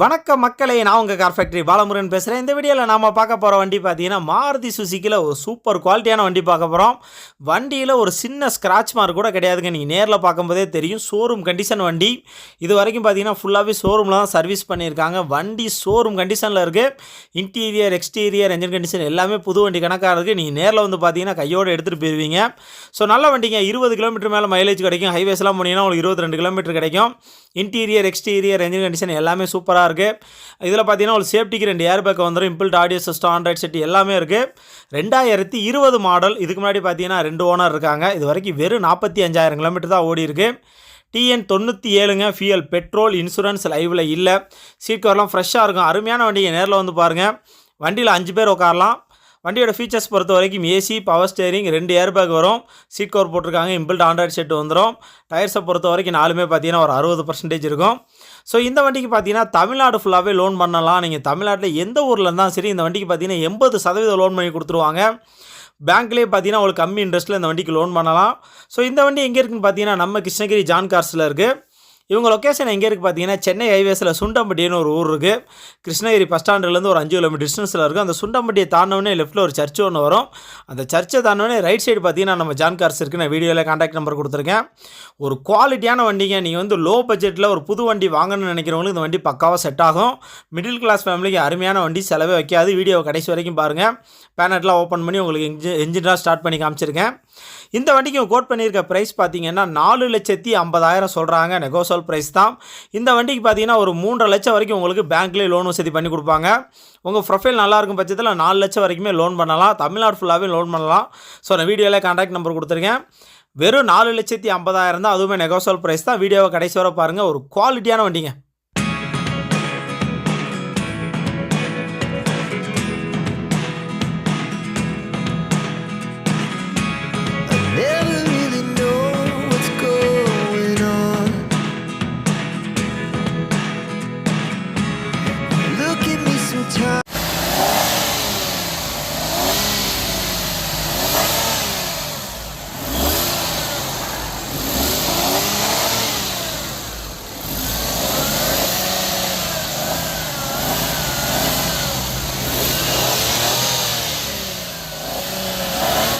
வணக்கம் மக்களே நான் உங்கள் கார் ஃபேக்ட்ரி பாலமுருகன் பேசுகிறேன் இந்த வீடியோவில் நாம் பார்க்க போகிற வண்டி பார்த்தீங்கன்னா மாருதி சுசுக்கியில் ஒரு சூப்பர் குவாலிட்டியான வண்டி பார்க்க போகிறோம் வண்டியில் ஒரு சின்ன ஸ்க்ராட்ச் மார்க் கூட கிடையாதுங்க. நீங்கள் நேரில் பார்க்கும்போதே தெரியும். ஷோரூம் கண்டிஷன் வண்டி. இது வரைக்கும் பார்த்தீங்கன்னா ஃபுல்லாகவே ஷோரூமில் தான் சர்வீஸ் பண்ணியிருக்காங்க. வண்டி ஷோரூம் கண்டிஷனில் இருக்குது இன்டீரியர் எக்ஸ்டீரியர் என்ஜின் கண்டிஷன் எல்லாமே புது வண்டி கணக்காக இருக்குது நீங்கள் நேரில் வந்து பார்த்தீங்கன்னா கையோடு எடுத்துகிட்டு போயிருவீங்க. ஸோ நல்ல வண்டிங்க. இருபது கிலோமீட்டர் மேலே மைலேஜ் கிடைக்கும். ஹைவேஸ்லாம் போனீங்கன்னா உங்களுக்கு இருபத்தி ரெண்டு கிலோமீட்டர் கிடைக்கும். இன்டீரியர் எக்ஸ்டீரியர் என்ஜின் கண்டிஷன் எல்லாமே சூப்பராக இருக்குது இதில் பார்த்தீங்கன்னா ஒரு சேஃப்டிக்கு ரெண்டு ஏர் பேக் வந்துடும் inbuilt audio system Android set எல்லாமே இருக்குது ரெண்டாயிரத்தி இருபது மாடல் இதுக்கு முன்னாடி பார்த்தீங்கன்னா ரெண்டு ஓனர் இருக்காங்க. இது வரைக்கும் வெறும் நாற்பத்தி அஞ்சாயிரம் கிலோமீட்டர் தான் ஓடி இருக்கு. டிஎன் தொண்ணூற்றி ஏழுங்க. ஃபியல் பெட்ரோல் இன்சூரன்ஸ் லைவில் இல்லை. சீட் கவர்லாம் ஃப்ரெஷ்ஷாக இருக்கும். அருமையான வண்டியை நேரில் வந்து பாருங்கள் வண்டியில் அஞ்சு பேர் உட்காரலாம். வண்டியோட ஃபீச்சர்ஸ் பொறுத்த வரைக்கும் ஏசி பவர் ஸ்டேரிங் ரெண்டு ஏர் பேக் வரும். சீட் கவர் போட்டிருக்காங்க இம்பிள்ட் ஆண்ட்ராய்ட் செட் வந்துடும் டயர்ஸை பொறுத்த வரைக்கும் நாலுமே பார்த்தீங்கன்னா ஒரு அறுபது பர்சன்டேஜ் இருக்கும். ஸோ இந்த வண்டிக்கு பார்த்தீங்கன்னா தமிழ்நாடு ஃபுல்லாகவே லோன் பண்ணலாம். நீங்கள் தமிழ்நாட்டில் எந்த ஊரில் இருந்தாலும் சரி இந்த வண்டிக்கு பார்த்தீங்கன்னா எண்பது சதவீதம் லோன் பண்ணி கொடுத்துருவாங்க. பேங்க்லேயே பார்த்தீங்கன்னா உங்களுக்கு கம்மி இன்ட்ரெஸ்ட்டில் இந்த வண்டிக்கு லோன் பண்ணலாம். ஸோ இந்த வண்டி எங்கே இருக்குன்னு பார்த்தீங்கன்னா நம்ம கிருஷ்ணகிரி ஜான் கார்ஸில் இருக்குது இவங்க லொக்கேஷன் எங்கே இருக்குது பார்த்தீங்கன்னா சென்னை ஹைவேஸில் சுண்டம்பட்டின்னு ஒரு ஊர் இருக்குது கிருஷ்ணகிரி பஸ் ஸ்டாண்ட்லேருந்து ஒரு அஞ்சு கிலோமீட்டர் டிஸ்டன்ஸில் இருக்குது அந்த சுண்டம்பட்டியை தாண்டவனே லெஃப்ட்டில் ஒரு சர்ச் ஒன்று வரும். அந்த சர்ச்சை தாண்டவனே ரைட் சைடு பார்த்தீங்கன்னா நம்ம ஜான் கார்ஸ் இருக்குது நான் வீடியோவில் காண்டாக்ட் நம்பர் கொடுத்துருக்கேன். ஒரு குவாலிட்டியான வண்டிங்க. நீங்கள் வந்து லோ பட்ஜெட்டில் ஒரு புது வண்டி வாங்கணும்னு நினைக்கிறவங்களுக்கு இந்த வண்டி பக்காவாக செட் ஆகும். மிடில் கிளாஸ் ஃபேமிலிக்கு அருமையான வண்டி செலவே வைக்காது. வீடியோவை கடைசி வரைக்கும் பாருங்கள் பேனட்லாம் ஓப்பன் பண்ணி உங்களுக்கு இன்ஜின் என்ஜின்லாம் ஸ்டார்ட் பண்ணி காமிச்சிருக்கேன். இந்த வண்டிக்கு கோட் பண்ணியிருக்க ப்ரைஸ் பார்த்தீங்கன்னா நாலு லட்சத்தி ஐம்பதாயிரம் சொல்கிறாங்க நெகோசல் ப்ரைஸ் தான். இந்த வண்டிக்கு பார்த்தீங்கன்னா ஒரு மூன்றரை லட்சம் வரைக்கும் உங்களுக்கு பேங்க்லேயே லோன் வசதி பண்ணி கொடுப்பாங்க. உங்கள் ப்ரொஃபைல் நல்லா இருக்கும் பட்சத்தில் நாலு லட்சம் வரைக்குமே லோன் பண்ணலாம். தமிழ்நாடு ஃபுல்லாகவே லோன் பண்ணலாம். ஸோ நான் வீடியோவில் கான்டாக்ட் நம்பர் கொடுத்துருக்கேன். வெறும் நாலு லட்சத்தி ஐம்பதாயிரம் தான் அதுவுமே நெகோசோல் ப்ரைஸ் தான். வீடியோவை கடைசி வர பாருங்கள் ஒரு குவாலிட்டியான வண்டிங்க.